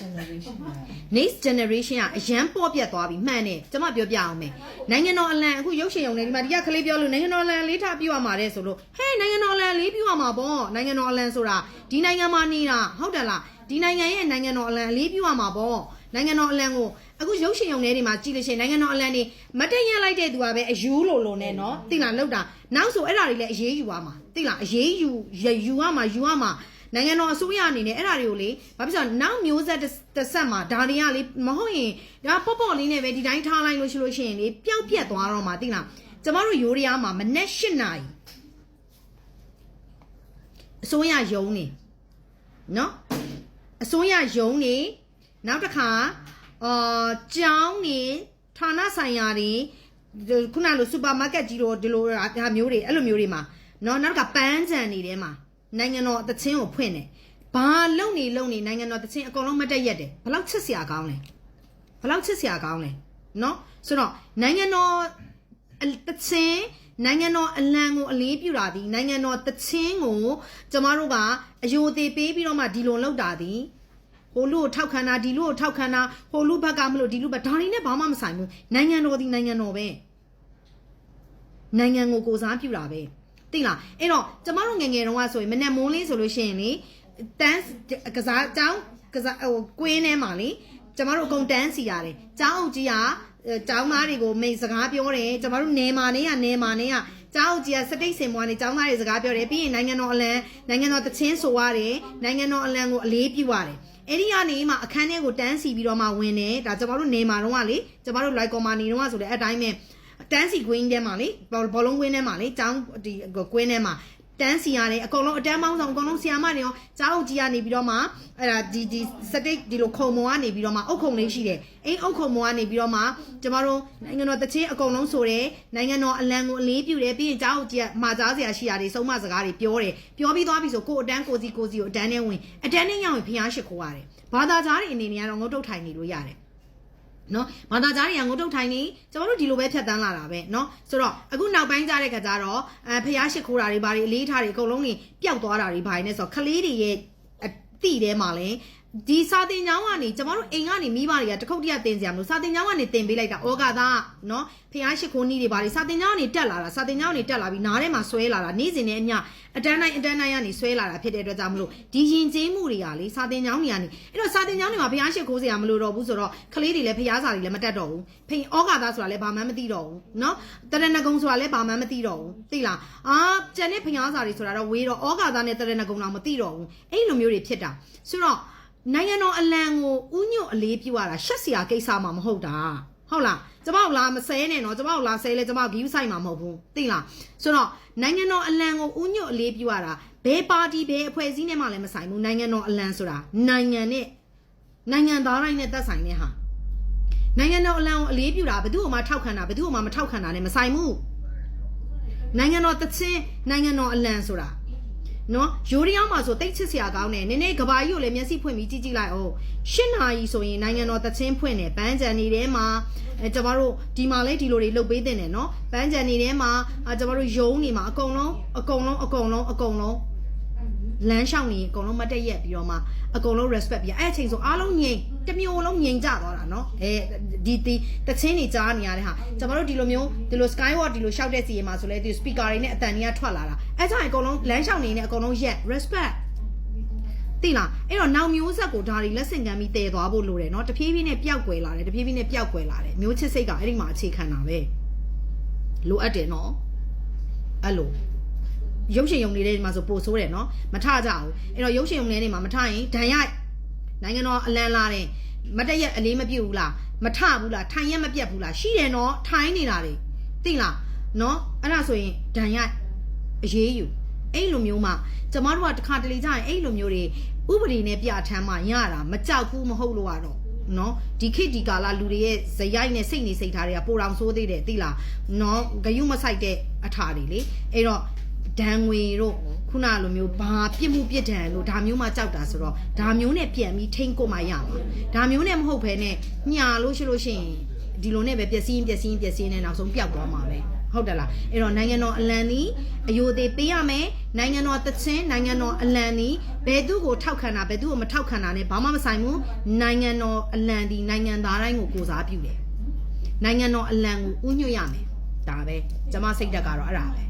generation က next generation ကအရန်ပေါ့ပြတ်သွားပြီမှန်တယ်ကျွန်မပြောပြအောင်မယ်နိုင်ငံတော်အလံအခုရုပ်ရှင်ရုံနဲ့ဒီမှာဒီကကလေးပြောလို့နိုင်ငံတော်အလံလေးထားပြရမှာတဲ့ဆိုလို့ဟဲ့နိုင်ငံတော်အလံလေးပြရမှာပေါ့နိုင်ငံတော်အလံဆိုတာဒီနိုင်ငံမှာနေတာဟုတ်တယ်လားဒီနိုင်ငံရဲ့နိုင်ငံတော်အလံလေးပြရမှာပေါ့နိုင်ငံတော်အလံကိုအခုရုပ်ရှင်ရုံထဲတွေမှာကြည့်လို့ရှိရင်နိုင်ငံတော်အလံတွေမတ်တရလိုက်တဲ့သူကပဲအယူလို့လို့နဲ့နော်သိလားလောက်တာနောက်ဆိုအဲ့ဒါတွေလည်းအရေးယူရမှာသိလားအရေးယူယူရမှာယူရမှာ နိုင်ငံတော်အစိုးရအနေနဲ့အဲ့ဒါတွေကိုလေဘာဖြစ်လို့နောက်မျိုးဆက်တစ်ဆက်မှာဒါတွေကလေမဟုတ်ရင်ဒါပေါ့ပေါ့လေးနဲ့ပဲဒီတိုင်းထားလိုက်လို့ရှိလို့ရှိရင်လေပျောက်ပြက်သွားတော့မှာသိလားကျမတို့ရိုးရရားမှာမနေ့၈နာရီအစိုးရယုံနေနော်အစိုးရယုံနေနောက်တစ်ခါအာကျောင်းနေဌာနဆိုင်ရာတွေဒီခုနလိုစူပါမားကတ်ကြီးတို့ဒီလိုဒါမျိုးတွေအဲ့လိုမျိုးတွေမှာနော်နောက်တစ်ခါပန်းချန်နေထဲမှာ နိုင်ငံတော်တချင်းကိုဖွင့်တယ်။ဘာလုံနေလုံနေနိုင်ငံတော်တချင်းအကုန်လုံးမတက်ရက်တယ်။ဘလောက်ချစ်စရာကောင်းလဲ။ဘလောက်ချစ်စရာကောင်းလဲ။နော်ဆိုတော့နိုင်ငံတော်တချင်းနိုင်ငံတော်အလံကိုအလေးပြုတာဒီနိုင်ငံတော်တချင်းကိုကျမတို့ကအယိုသေးပေးပြီးတော့မှဒီလိုလောက်တာဒီဟိုလူကိုထောက်ခံတာဒီလူကိုထောက်ခံတာဟိုလူဘက်ကမလို့ဒီလူဘက်ဒါတွေနဲ့ဘာမှမဆိုင်ဘူးနိုင်ငံတော်ဒီနိုင်ငံတော်ပဲနိုင်ငံကိုကိုစားပြုတာပဲ သိလားအဲ့တော့ကျမတို့ငယ်ငယ်တုန်းကဆိုရင်မနဲ့မိုးလေးဆိုလို့ရှိရင်လေတန်းကစားကျောင်းကစားဟိုကွင်းထဲမှာလေကျမတို့အကုန်တန်းစီရတယ်ကျောင်းအုပ်ကြီးကကျောင်းသားတွေကိုမိတ်စကားပြောတယ်ကျမတို့နေမာနေရနေမာနေရကျောင်းအုပ်ကြီးကစတိတ်စင်မွားနေကျောင်းသားတွေစကားပြောတယ်ပြီးရင်နိုင်ငံတော်အလံနိုင်ငံတော်တချင်းဆိုရတယ်နိုင်ငံတော်အလံကိုအလေးပြုရတယ်အဲ့ဒီကနေမှအခန်းထဲကိုတန်းစီပြီးတော့မှဝင်တယ်ဒါကျမတို့နေမာတော့ကလေကျမတို့ like ကော်မာနီတော့ကဆိုတဲ့အတိုင်းပဲ တန်းစီကွင်းထဲမှာလေဘောလုံးကွင်းထဲမှာလေကျောင်းဒီကွင်းထဲမှာတန်းစီရတယ်အကုန်လုံးအတန်းပေါင်းဆောင်အကုန်လုံးဆီယာမတွေရောကျောင်းအုပ်ကြီးကနေပြီးတော့မှအဲ့ဒါဒီဒီစတိတ်ဒီလိုခုံမောကနေပြီးတော့မှအုပ်ခုံလေးရှိတယ်အိမ်အုပ်ခုံမောကနေပြီးတော့မှကျမတို့နိုင်ငံတော်တချင်းအကုန်လုံးဆိုတယ်နိုင်ငံတော်အလံကိုအလေးပြုတယ်ပြီးရင်ကျောင်းအုပ်ကြီးကမှာကြားစရာရှိရတယ်ဆုံးမစကားတွေပြောတယ်ပြောပြီးသွားပြီဆိုကိုအတန်းကိုစီကိုစီကိုအတန်းနဲ့ဝင်အတန်းနဲ့ရောက်ရင်ဖျားရှိခိုးရတယ်ဘာသာကြားတွေအနေနဲ့ကတော့ငုတ်တုတ်ထိုင်နေလို့ရတယ် နော်မာတာကြားတွေကငုံတုတ်ထိုင်နေကျွန်တော်တို့ဒီလိုပဲဖြတ်တန်းလာတာပဲနော်ဆိုတော့အခုနောက်ပိုင်းကြတဲ့ခါကျတော့အဲဖျားရှိခိုးတာတွေဘာတွေအလေးထားတွေအကုန်လုံးနေပျောက်သွားတာတွေဘာတွေနဲ့ဆိုတော့ကလေးတွေရဲ့အတိတဲမှာလည်း ဒီစာတင်ကျောင်းကနေကျမတို့အိမ်ကနေမိဘတွေကတခုတ်တရတင်စရာမလိုစာတင်ကျောင်းကနေတင်ပေးလိုက်တာဩကာသနော်ဖះရှိခိုးနီးတွေပါလေစာတင်ကျောင်းကနေတက်လာတာစာတင်ကျောင်းကနေတက်လာပြီးနားထဲမှာဆွဲလာတာနေ့စဉ်နဲ့အမျှအတန်းတိုင်းအတန်းတိုင်းကနေဆွဲလာတာဖြစ်တဲ့အတွက်ကြောင့်မလို့ဒီယဉ်ကျေးမှုတွေကလေစာတင်ကျောင်းတွေကနေအဲ့တော့စာတင်ကျောင်းတွေမှာဖះရှိခိုးစရာမလိုတော့ဘူးဆိုတော့ကလေးတွေလည်းဖះစာတွေလည်းမတက်တော့ဘူးဖိဩကာသဆိုတာလည်းဘာမှမသိတော့ဘူးနော်တရဏဂုံဆိုတာလည်းဘာမှမသိတော့ဘူးသိလားအာကျန်တဲ့ဖះစာတွေဆိုတာတော့ဝေးတော့ဩကာသနဲ့တရဏဂုံတော့မသိတော့ဘူးအဲ့လိုမျိုးတွေဖြစ်တာဆိုတော့ နိုင်ငံတော်အလံကိုဥညွတ်အလေးပြုရတာရှက်စရာကိစ္စမှမဟုတ်တာဟုတ်လားကျမတို့လာမဆဲနဲ့နော်ကျမတို့လာဆဲလဲကျမ view site မှာမဟုတ်ဘူးသိလားဆိုတော့နိုင်ငံတော်အလံကိုဥညွတ်အလေးပြုရတာဘယ်ပါတီဘယ်အဖွဲ့အစည်းနဲ့မှလည်းမဆိုင်ဘူးနိုင်ငံတော်အလံဆိုတာနိုင်ငံနဲ့နိုင်ငံသားတိုင်းနဲ့သက်ဆိုင်တဲ့ဟာနိုင်ငံတော်အလံကိုအလေးပြုတာဘယ်သူ့မှထောက်ခံတာဘယ်သူ့မှမထောက်ခံတာနဲ့မဆိုင်ဘူးနိုင်ငံတော်တချင်းနိုင်ငံတော်အလံဆိုတာ နော်ရိုးရီးယားမှာဆိုတိတ်ချစ်စရာကောင်းတယ်နည်းနည်းကဘာကြီးကိုလည်းမျက်စိဖွင့်ပြီးကြည့်ကြည့်လိုက်အောင်ရှစ်နာရီဆိုရင်နိုင်ငံတော်တချင်းဖွင့်တယ်ပန်းချန်နေထဲမှာအဲကျမတို့ဒီမှာလည်းဒီလိုတွေလုပ်ပေးတင်တယ်နော်ပန်းချန်နေထဲမှာအာကျမတို့ယုံနေမှာအကုန်လုံးအကုန်လုံးအကုန်လုံးအကုန်လုံး လမ်းလျှောက်နေရင်အကုန်လုံးမတက်ရက်ပြီးတော့မှအကုန်လုံး respect ပြီးအဲ့အချိန်ဆိုအားလုံးငြိမ်တစ်မျိုးလုံးငြိမ်ကြသွားတာနော်အဲဒီဒီတချင်းနေကြားနေရတဲ့ဟာကျမတို့ဒီလိုမျိုးဒီလို skywalk ဒီလိုရှောက်တဲ့စီရင်မှာဆိုလဲဒီ speaker တွေနဲ့အတန်တွေကထွက်လာတာအဲ့ကြောင့်အကုန်လုံးလမ်းလျှောက်နေနေအကုန်လုံးရက် respect သိလားအဲ့တော့နောက်မျိုးဆက်ကိုဒါတွေလက်ဆင့်ကမ်းပြီးတည်သွားဖို့လိုတယ်เนาะတဖြည်းဖြည်းနဲ့ပျောက်ကွယ်လာတယ်တဖြည်းဖြည်းနဲ့ပျောက်ကွယ်လာတယ်မျိုးချစ်စိတ်ကအဲ့ဒီမှာအခြေခံတာပဲလိုအပ်တယ်เนาะအဲ့လို ရုပ်ရှင်ရုံနေတဲ့နေရာမှာဆိုပို့ဆိုးတယ်နော်မထကြဘူးအဲ့တော့ရုပ်ရှင်ရုံနေနေမှာမထရင်ဒဏ်ရနိုင်ငံတော်အလံလာတယ်မတရက်အလေးမပြည့်ဘူးလားမထဘူးလားထိုင်ရက်မပြတ်ဘူးလားရှိတယ်နော်ထိုင်နေတာလေသိလားနော်အဲ့ဒါဆိုရင်ဒဏ်ရအရေးယူအဲ့လိုမျိုးမှကျမတို့ကတစ်ခါတလေကြရင်အဲ့လိုမျိုးတွေဥပဒေနဲ့ပြဋ္ဌာန်းမှရတာမကြောက်ဘူးမဟုတ်လို့ရတော့နော်ဒီခေတ်ဒီကာလလူတွေရဲ့ဇယိုက်နဲ့စိတ်နေစိတ်ထားတွေကပိုတောင်ဆိုးသေးတယ်သိလားနော်ဂယုမဆိုင်တဲ့အထာတွေလေအဲ့တော့ ဒဏ်ငွေတို့ခုနလိုမျိုးဘာပြစ်မှုပြစ်ဒဏ်လို့ဒါမျိုးမှကြောက်တာဆိုတော့ဒါမျိုးနဲ့ပြန်ပြီးထိမ့်ကိုမှရမှာဒါမျိုးနဲ့မဟုတ်ဘဲနဲ့ညာလို့ရှိလို့ရှိရင်ဒီလိုနဲ့ပဲပျက်စီးရင်ပျက်စီးရင်ပျက်စီးရင်နဲ့နောက်ဆုံးပျောက်သွားမှာပဲဟဟုတ်တယ်လားအဲ့တော့နိုင်ငံတော်အလံဒီအယိုသေးပေးရမယ်နိုင်ငံတော်တချင်းနိုင်ငံတော်အလံဒီဘယ်သူကိုထောက်ခံတာဘယ်သူကိုမထောက်ခံတာ ਨੇ ဘာမှမဆိုင်ဘူးနိုင်ငံတော်အလံဒီနိုင်ငံသားတိုင်းကိုကိုစားပြုတယ်နိုင်ငံတော်အလံကိုဥညွှတ်ရမယ်ဒါပဲကျွန်မစိတ်တက်ကတော့အဲ့ဒါပဲ